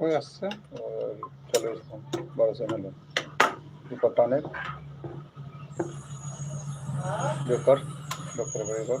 হয়ে আসছে আর চলে এসলাম বারোশো এমএল দুপার টানের বেকার ডক্টর বেকার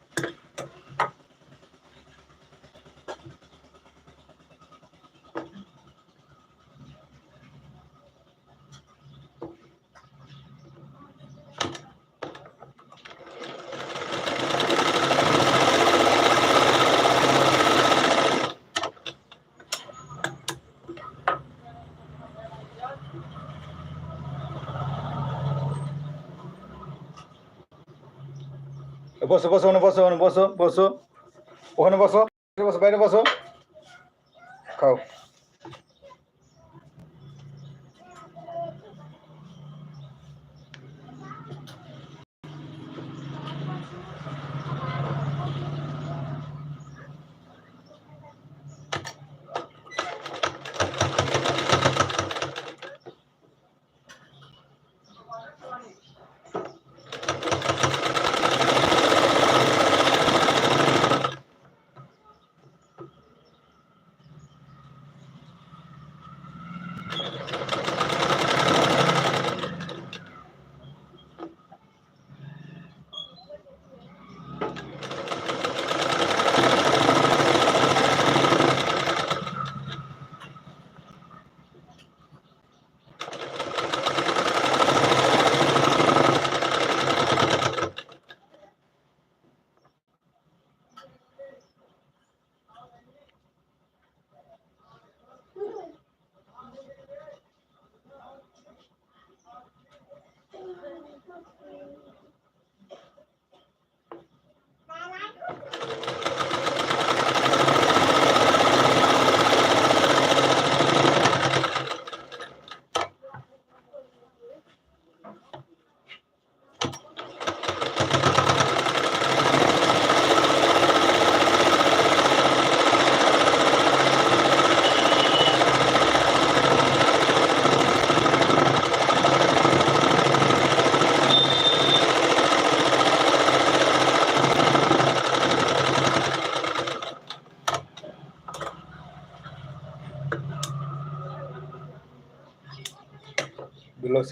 বসো বসো ওখানে বসো ওখানে বসো বসো ওখানে বসো বসো বাইরে বসো। খাও।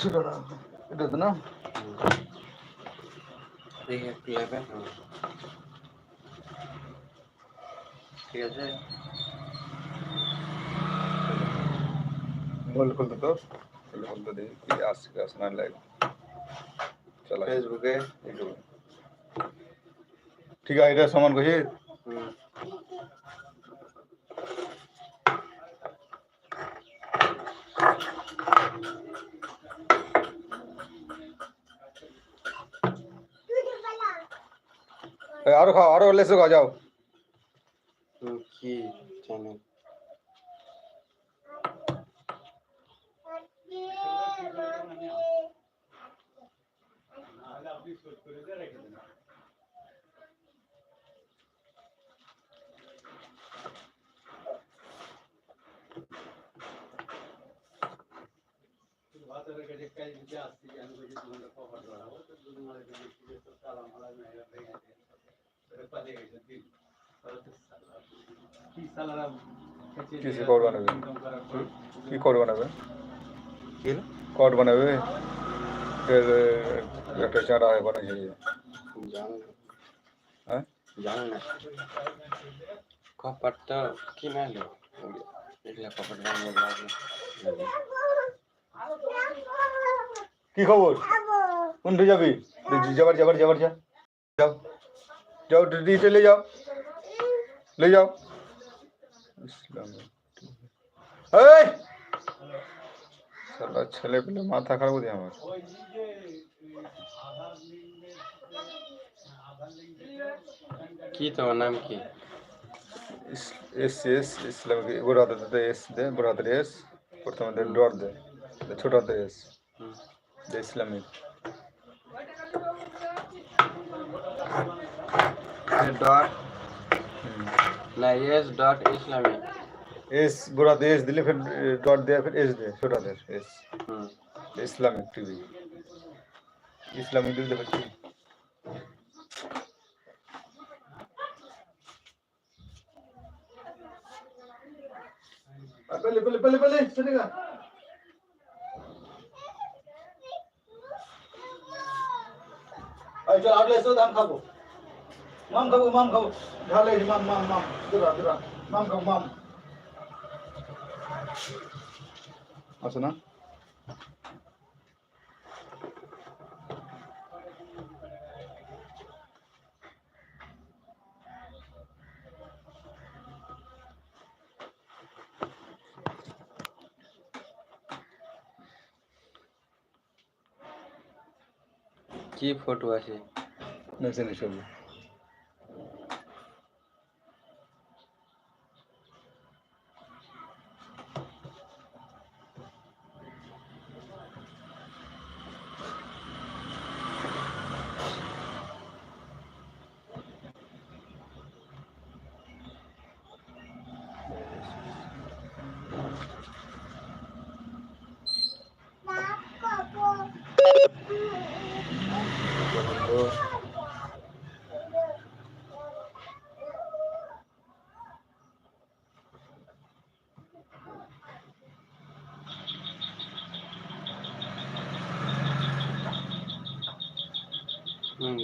ছিল না এটা তো না দেখি একটু লেবে ঠিক আছে মোবাইল খুলতে তো খুলে খুলতে দেখি কি আসছে কি আসছে না লাইভ চলা ফেসবুকে ঠিক আছে এটা সমান কহি আরো খাও আরো লেসে খাও যাও কি জানেন काय म्हणजे असते की आम्ही म्हणजे तुम्हाला पाहतो किसी कोड बना हुए की कोड बना हुए कोड बना हुए फिर डॉक्टर चाह रहा है बना चाहिए। कपट की ना लो? कपट কি খবর কোন যাবি জবর জবর জবর যা যাও যাও ডিটে ले যাও ले যাও এই সালা ছেলে পেলে মাথা খারাপ হয়ে আমার কি তোমার নাম কি এস এস ইসলামিক বড় হাতে এস দে বড় হাতের এস প্রথমে দে ডট দে দে ছোট হাতের এস হুম। দে ইসলামিক ডট হুম। না এস ডট ইসলামিক एस बुरा तो एस दिले फिर डॉट दिया फिर एस दे छोटा दे एस হুম इस्लामिक टीवी इस्लामिक दिल दे फिर पहले पहले पहले पहले चलेगा আই চল আটলে এসো ধান খাব মাম খাব মাম খাব ঢালে মাম মাম মাম দুরা দুরা মাম খাব মাম আছে না কি ফটো আছে? নেছে নি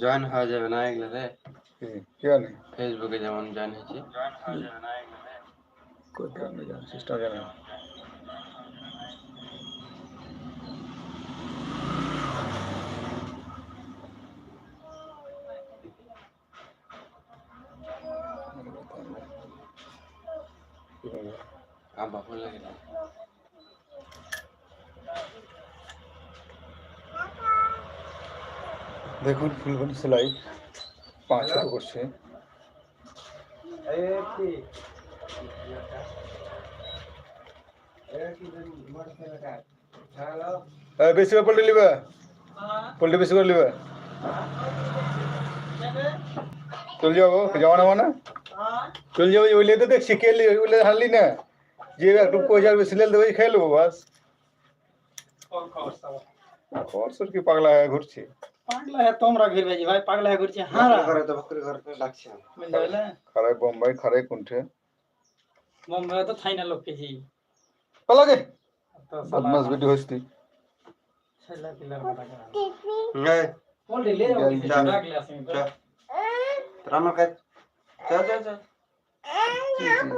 জয়েন হওয়া যাবে না এগুলোতে কি জানি ফেসবুকে যেমন জয়েন হয়েছে। জানি সিস্টেম জানি না। আব্বা ফোন লাগে দেখুন ফুলবনি সেলাই পাঁচ ছোট করছে। বেশি করে পোল্ট্রি নিবে? পোল্ট্রি বেশি করে নিবে? চল যাব যাওয়া না মানে চল যাব ওই লেতে দেখ শিখে লি ওই লেতে হারলি না? যে একটু পয়সা বেশি লেল দেবে খেয়ে নেব বাস। খরচর কি পাগলা ঘুরছে? পাগলা হ্যাঁ তোমরা ঘিরবে জি ভাই পাগলা হয়ে ঘুরছে। হারা ঘরে তো বকরি ঘরে তো লাগছে বুঝতে পারলে খারাই বোম্বাই খারাই কুণ্ঠে। মুম্বাই তো থাই না লোক কেজি পালাগে তো বদমাস বেটি হস্তি ছেলে পিলার কথা কয় এই বললি লে গেল ওই যা। ডাকলে আসি যা। তোর আমার কাছে যা যা। যা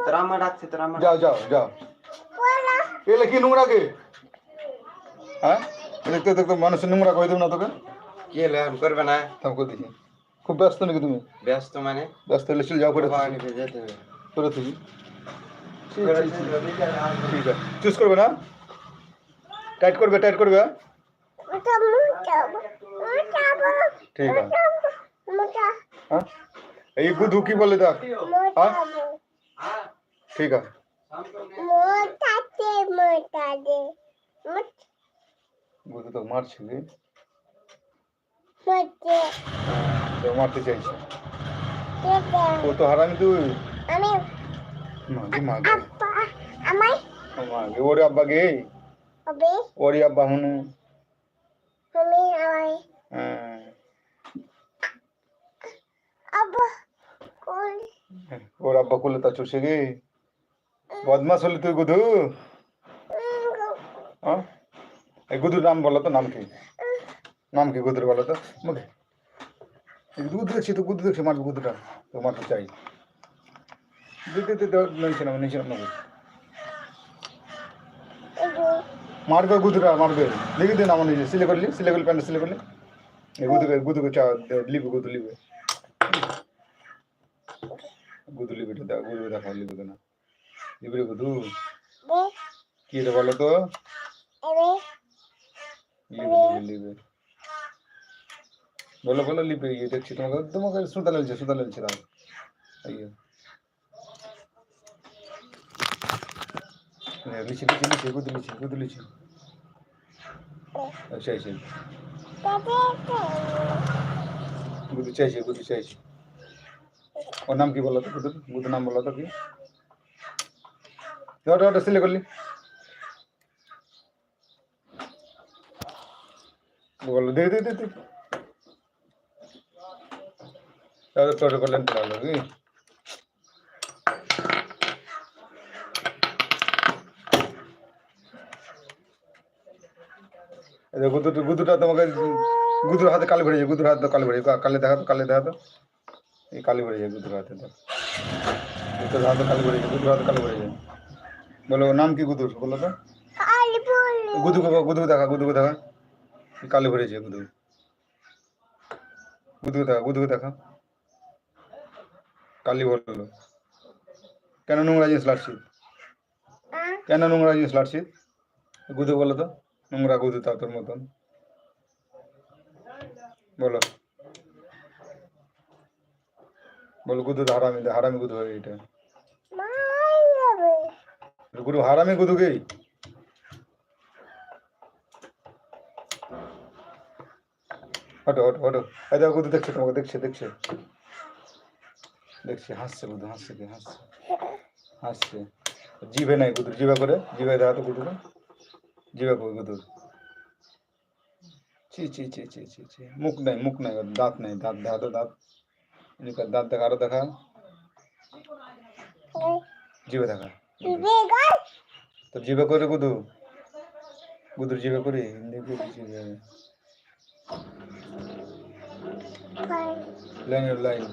তোর আমার ডাকছে তোর আমার যাও যাও যাও। এলে কি নোংরা কে? হ্যাঁ? দেখতে দেখতে মানুষের নোংরা কই দেব না তোকে? কি হলো? এখন করবে না। থামকো দেখি খুব ব্যস্ত নাকি তুমি? ব্যস্ত মানে? ব্যস্ত হলে চলে যাও করে যেতে হবে। করে থাকি ঠিক আছে চুজ করবে না? টাইট করবে টাইট করবে? ঠিক আছে। হ্যাঁ? এই গুধু কি বলে দেখ? হ্যাঁ? ঠিক আছে। রে তো মারতে চাইছে? ও তো হারামি তুই। মাগে মাগে মাগে ওরে আব্বা গে ওরে আব্বা হুনু হ্যাঁ। ওর আব্বা করলে তা চষে গে। বদমাস হলি তুই হ্যাঁ এই গুদুর নাম বলো তো নাম কি? নাম কি গুদুর বলো তো। মুখে। গুদু দেখছি তো গুদু দেখছি মারবে গুদুটা তো মারতে চাই। দিতে দিতে নিচে নাম নিচে নাম মারবে। গুদুরা মারবে। লিখে দিন আমার নিজে সিলে করলি সিলে করলি প্যান্ট সিলে করলি। গুদুকে গুদুকে চা লিবে গুদু লিবে গুদু লিবে দেখ গুদু দেখা লিবে না। লিবে গুদু কি রে বলো তো? লিবে লিবে বলো বলো লিবে ইয়ে দেখছি তোমাকে তোমাকে সুতা লেলছে সুতা লেলছে দাও। আইয়ে। লিচি লিচি লিচি গুদু লিচি গুদু লিচি। আচ্ছা আচ্ছা। গুদু চাইছে গুদু চাইছে। ওর নাম কি বলো তো গুদু গুদু নাম বলো তো কি? ওটা ওটা সিলে করলি। বলো দে দে দে। তাহলে তোর করলেন তাহলে কি এই যে গুদু গুদুটা তোমাকে গুদুর হাতে কালি ভরে যায় গুদুর হাতে কালি ভরে কালে দেখা তো কালে দেখা তো। এই কালি ভরে যায় গুদুর হাতে তো গুদুর হাতে কালি ভরে যায় গুদুর হাতে কালি ভরে যায়। বলো নাম কি গুদুর? বলো তো। গুদুকে গুদুকে দেখা গুদুকে দেখা। কালি ভরে যায় গুদু গুদুকে দেখা গুদুকে দেখা। কালি ভরলো কেন নোংরা জিনিস লাটছি? কেন নোংরা জিনিস লাটছি? গুদু বলো তো, নোংরা গুদু তা তোর মতন। বলো। বলো, গুদু হারামি হারামি গুদু হয় এটা গুরু হারামি গুদু গে হটো হটো হটো দেখো, গুদু দেখছে তোমাকে, দেখছে দেখছে। দেখছে হাসছে গুদু হাসছে কি হাসছে? হাসছে। জিভে নাই গুদুর জিভে করে জিভে দেখা তো গুদুর জিভে করে গুদুর ছি ছি ছি ছি ছি ছি। মুখ নাই মুখ নাই দাঁত নাই দাঁত দেখা তো দাঁত। এদিকে দাঁত দেখা আরও দেখা। জিভে দেখা। তো জিভে করে গুদু গুদুর জিভে করে হিন্দি করে জিভে লাইন লাইন।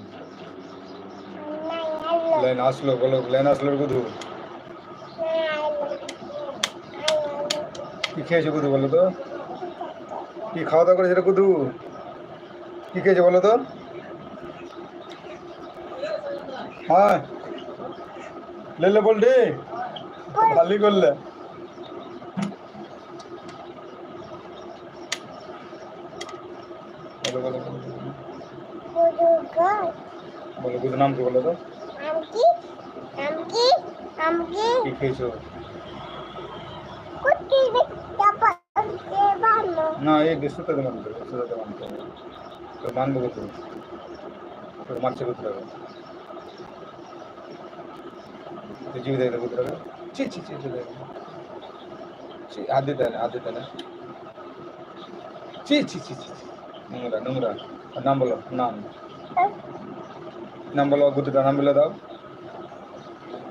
লাইন আসলো বলো লাইন আসলো গুদু কি খেয়েছো গুদু বলো তো? কি খাওয়া দাওয়া করেছে গুদু কি খেয়েছে বলো তো? হ্যাঁ। লেলে বলটি। ভালোই করলে। বলো বলো। বলো গুদু নাম কি বলো তো। কি খেয়েছো না এই সুতাতে মানতে হবে সুতাতে মানতে হবে তো মানবো কত তোর মারছে কত টাকা তো জিবি দেখে কত টাকা ছি ছি ছি ছি দেখে ছি হাত দিতে না হাত দিতে না ছি ছি ছি ছি ছি। নোংরা নোংরা আর নাম বলো নাম নাম বলো গুতুটা নাম বলে দাও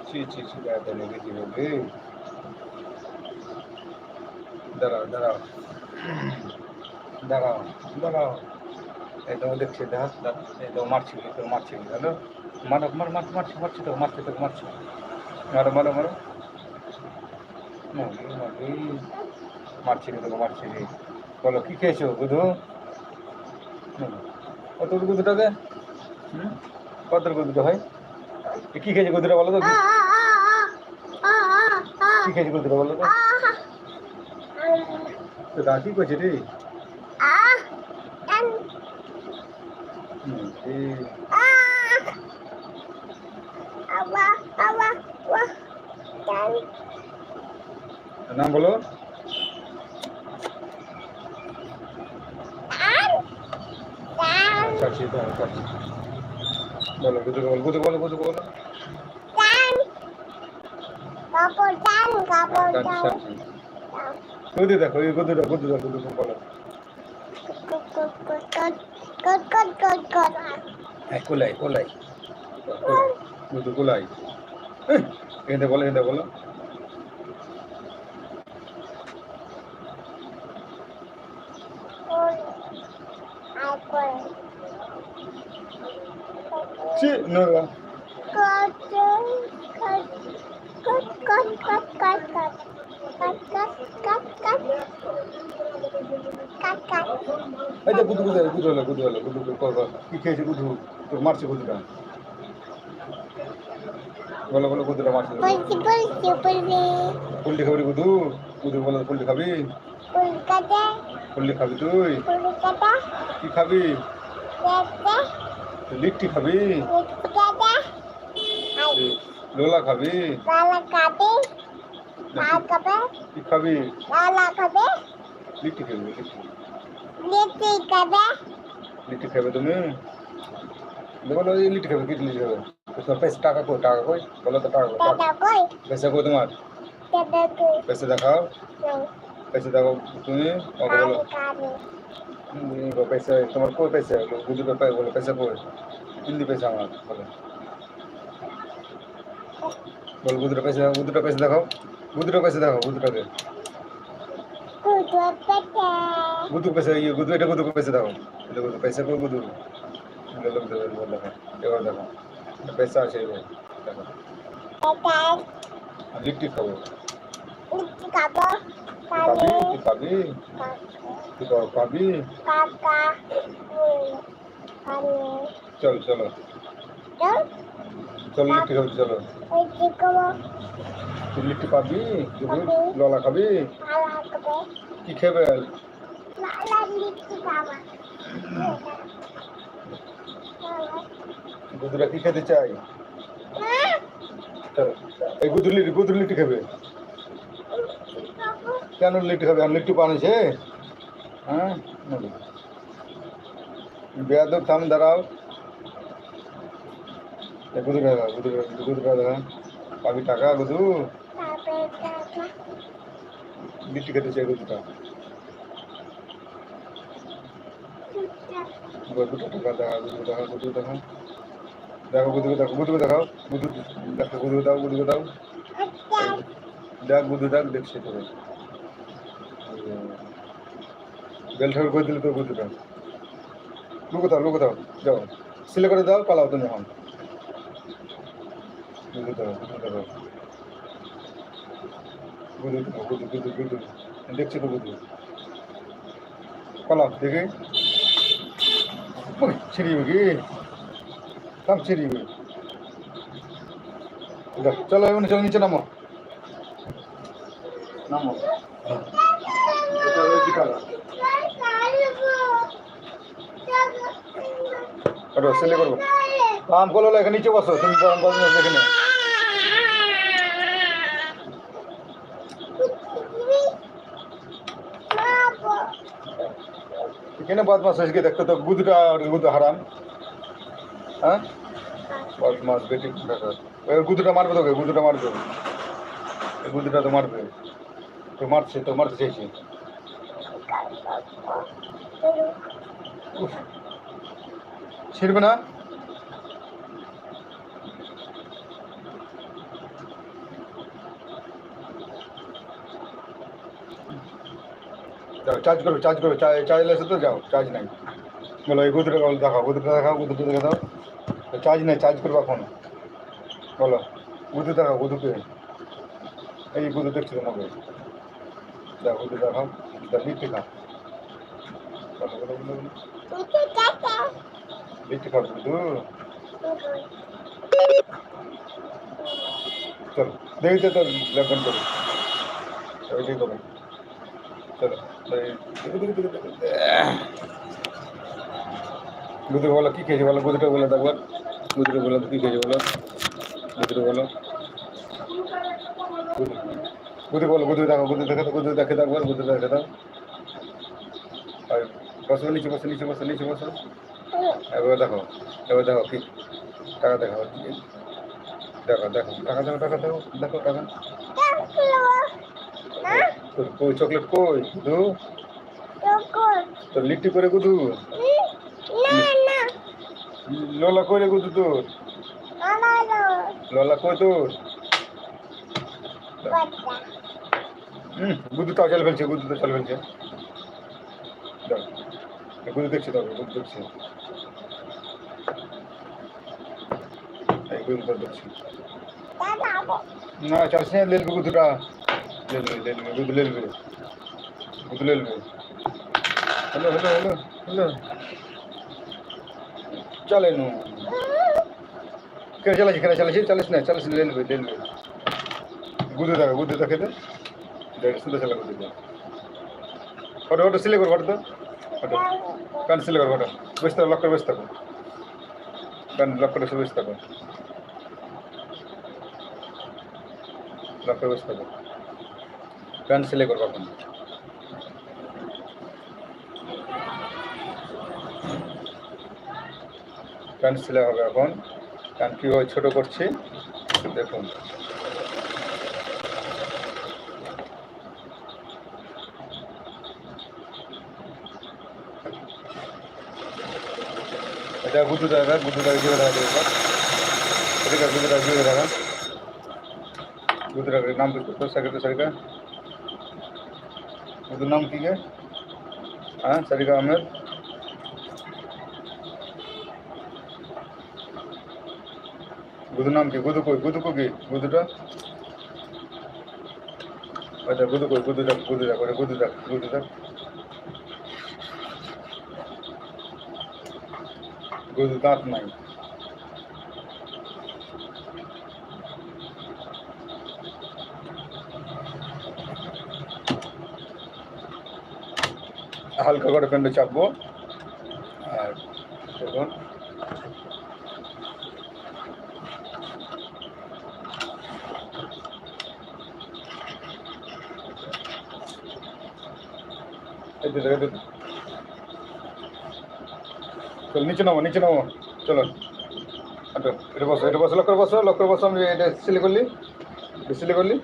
ছি ছি ছি দেখে লেগে দিবে রে দাঁড়াও দাঁড়াও। দাঁড়াও দাঁড়াও। একদম দেখছি দেখ একদম মারছি তোর মারছি, হ্যালো? মারো, মার মার, মারছি মারছি তো, মারছি তোকে মারছি। মারো মারো মারো। মারছি তোকে মারছি রে। বলো, কী খেয়েছো গুধু কত গুধুটাকে হুম? কত গুধুটা হয়? কী খেয়েছে গুধুটা বলো তো? কি- খেয়েছে গুধুটা বলো তো। তো দা কী করছে রে। নাম বলো। বলো গুদুকে বলো গুদুকে বলো গুদুকে বলো চাচি দেখো এই গুদুটা গুদু দেখো গুদুকে বলো কোলাই কোলাই বলো এতে বলো এই যে গুদু গুদু গুদু হলো গুদু হলো গুদু কি খেয়েছে গুদু? তোর মারছে গুদুটা? বলো বলো গুদুটা মারছে পুল্লি খাবি গুদু? গুদু বলো পুল্লি খাবি। পুল্লি খাবি তুই? কি খাবি? লিট্টি খাবি? লোলা খাবি? কি খাবি। हाँ? कबे कबे लाला कबे लिट्टी कबे लिट्टी कबे लिट्टी कबे तुम बोलो ये लिट्टी कबे कितनी लिट्टी कबे उसमें पैसे टाका को टाका कोई? बोलो तो टाका टाका। कोई? पैसे को तुम्हारे। टाका कोई? पैसे दिखाओ। पैसे दिखाओ तुम्हें और बोलो। नहीं। वो पैसे तुम्हारे कोई पैसे है गुजराती पैसे बोलो पैसे कोई इन्हीं पैसे हमारे बोलो। बोल गुजराती पैसे गुजराती पैसे दिखाओ। गुदर कैसे देखो गुदर के गुदर पे गुदर पे ये गुदर इधर गुदर कैसे देखो इधर गुदर पैसे को गुदर इधर लोग इधर लोग देखो इधर पैसा आ चाहिए पापा लिट्टी खाओ लिट्टी खाओ पापा पापी पापी पापा पापी पापा पापी चलो चलो चलो चलो लिट्टी खाओ चलो लिट्टी खाओ পাবি যদি ললা খাবি? কি খাবে? গুদুরা কি খেতে চাই চলো এই গুদুর লিট্টি গুদুর লিট্টি খাবে? কেন লিট্টি খাবে? আর লিট্টি বানিয়েছে হ্যাঁ? বেয়াদব থাম দাঁড়াও। এই গুদু দেখা গুদু গুদু দেখা পাবি টাকা গুদু লিট্টি খেতে চাই টাকা দেখা গুদু দেখা গুদু দেখা। দেখো গুদুকে দেখো গুদুকে দেখাও গুদু দেখো গুদু দাও গুদুকে দাও। দেখ দেখ দেখছে তোকে বেল ঠাকুর করে দিলে তো গুদুটা লুকো দাও লুকো দাও, যাও। সিলে করে দাও, পালাও তুমি এখন। গুদু দাও গুদু দাও গুদু গুদু গুদু দেখছি তো গুদু পালাও দেখে ছিড়িবে কি কাম ছিড়িবে চলো এমনি চলো নিচে নামো নামো করব কাম করল এখানে নিচে বসো তুমি কাম করো এখানে এখানে বদমাস হয়েছে দেখতে তো গুদুটা গুদ হারাম। হ্যাঁ? বদমাস বেটি গুদুটা মারবে তোকে, গুদুটা মারবে। গুদুটা তো মারবে। তো মারছে, তো মারতে চাইছে। ছিড়বে না? যাও চার্জ করবে চার্জ করবে চার্জ চার্জ এসে তো যাও চার্জ নাই বলো এই গুদুটা দেখাও গুদুটা দেখাও গুদুটা দেখে দাও চার্জ নাই চার্জ করবে এখন বলো গুদু দেখাও গুদুকে এই গুদু দেখছি তোমাকে দেখো গুদু দেখাও লিখতে খাও বলো বলো বলো বলো লিখতে খাও গুদু চলো দেখি গুদুর বলো, কি খেয়েছে বলো? গুদুটা বলে দেখবার গুদুরে বলো, কি খেয়েছে বলো? গুদুরে বলো। গুদু বলো গুদু দেখো গুদু দেখে তো গুদু দেখে দেখবার গুদু দেখে দাও। আর বসো, নিচে বসো নিচে বসো নিচে বসো। এবার দেখো এবার দেখো কি। টাকা দেখো দেখো দেখো, টাকা দেখো টাকা দেখো দেখো, টাকা। তোর কই চকলেট কই? গুদু তোর লিট্টি করে গুদু? লোলা কই রে গুদু তোর? লোলা কই তোর? গুদু তাও চাল ফেলছে গুদু তো চাল ফেলছে। গুদু দেখছি তবে গুদু দেখছি। গুদু দেখছি। না চালছে লেলবে গুদুটা। হ্যালো হ্যালো হ্যালো হ্যালো চলে নু কেন চালাচ্ছি কেন চালাচ্ছি চালিস না চালিস লেলবে লেলবে গুদু দেখো গুদু দে দেখ সুন্দর চালা গুদু ফটো ফটো সিলে কর ফটো তো কান সিলে কর ফটো বসে থাকো লক করে বসে থাকো কান লক করে বসে থাকো লক করে বসে থাকো কান সিলে কর এখন প্যান্ট সিলে হবে এখন কান কীভাবে ছোটো করছি দেখুন এটা গুদু দেখা গুদু দেখা জুড়ে দেখা গুদু দেখা জুড়ে দেখা গুদু দেখা নাম তো সারিকা সারিকা গুদুর নাম কি গে হ্যাঁ সারিকা আহমেদ গুদুর নাম কি গুদু কই গুদু কো কি গুদুটা আচ্ছা গুদু কই গুদু দেখ গুদু দেখ ওটা গুদু দেখ গুদু দেখ গুদু দাঁত নাই হালকা করে প্যান্টে চাপবো। আর দেখুন। চল, নিচে নামো নিচে নামো। চলো। আচ্ছা এটা বসো এটা বসো লক্ষ্য বসো লক্ষ্য আমি এটা সিলে করলি। সিলে করলি।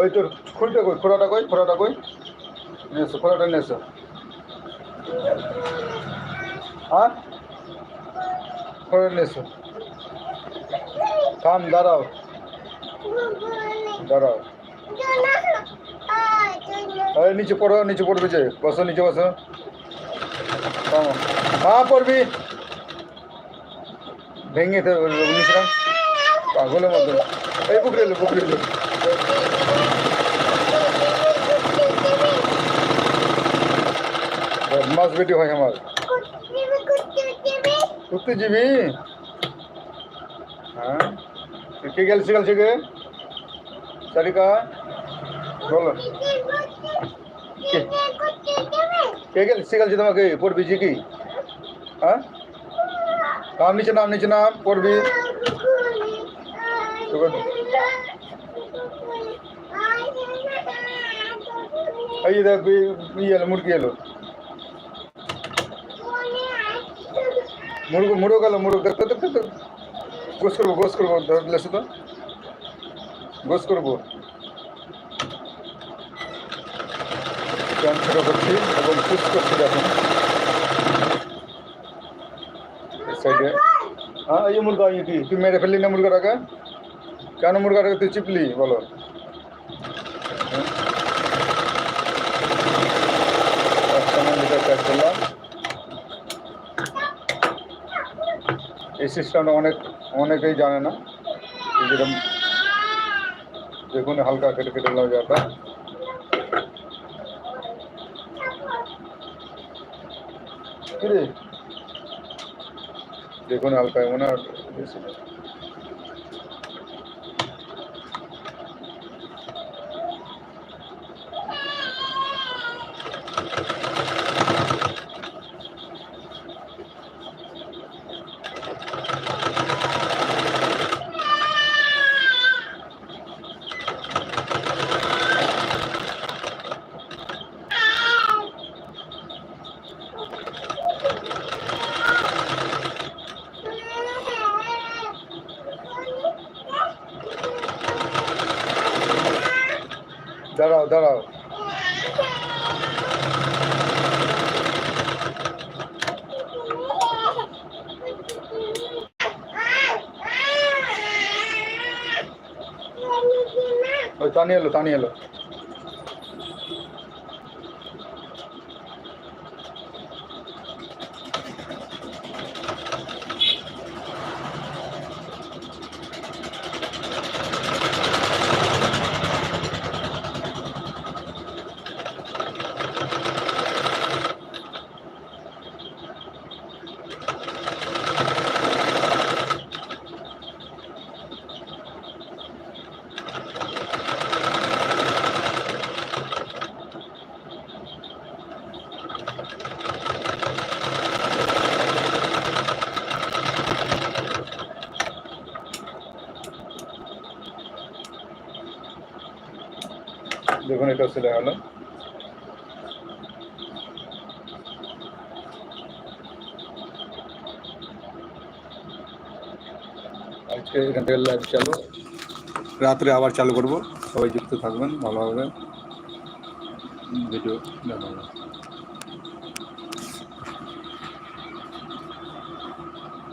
ওই তোর খুলটা কই? খোড়াটা কই? খোড়াটা কই? নিয়ে এসো খোড়াটা নিয়ে এসো। হ্যাঁ? খোড়া নিয়ে এসো থাম, দাঁড়াও। দাঁড়াও। আরে নিচে পড়ো, নিচে পড়বে যে। বসো, নিচে বসো। হ্যাঁ পড়বি। ভেঙে নিচে পাগলের মতো। এই, পুকুরে পুকুরে এলো মাছ বেটি হয় আমার ঘুরতে যাবি হ্যাঁ কে গেল শিখাল থেকে সারিকা বলো কে গেল শিখালছি তোমাকে পড়বি যে কি হ্যাঁ নাম নিচে নাম নিচে নাম পড়বি এই যে দেখ ইয়ে এলো গোস করব ধরলে শুধু গোস করব প্যান ছোট করছি এবং পুষ করছি দেখুন এই সাইডে হ্যাঁ এই যে মুরগা এই কি তুই মেরে ফেললি না মুরগাটাকে কেন মুরগাটাকে তুই চিপলি বলো হ্যাঁ? একটা মন্দিরটা প্যাক করলাম এই সিস্টেমটা অনেক, অনেকেই জানে না। যেরকম দেখুন, হালকা কেটে কেটে জায়গাটা কিরে দেখুন, হালকা মনে হয় বেশি না। দাঁড়াও দাঁড়াও ওই টানি এটা চলে গেল আজকে এখান থেকে লাইভ চালু। রাত্রে আবার চালু করব। সবাই যুক্ত থাকবেন ভালোভাবে ভিডিও দেখা হবে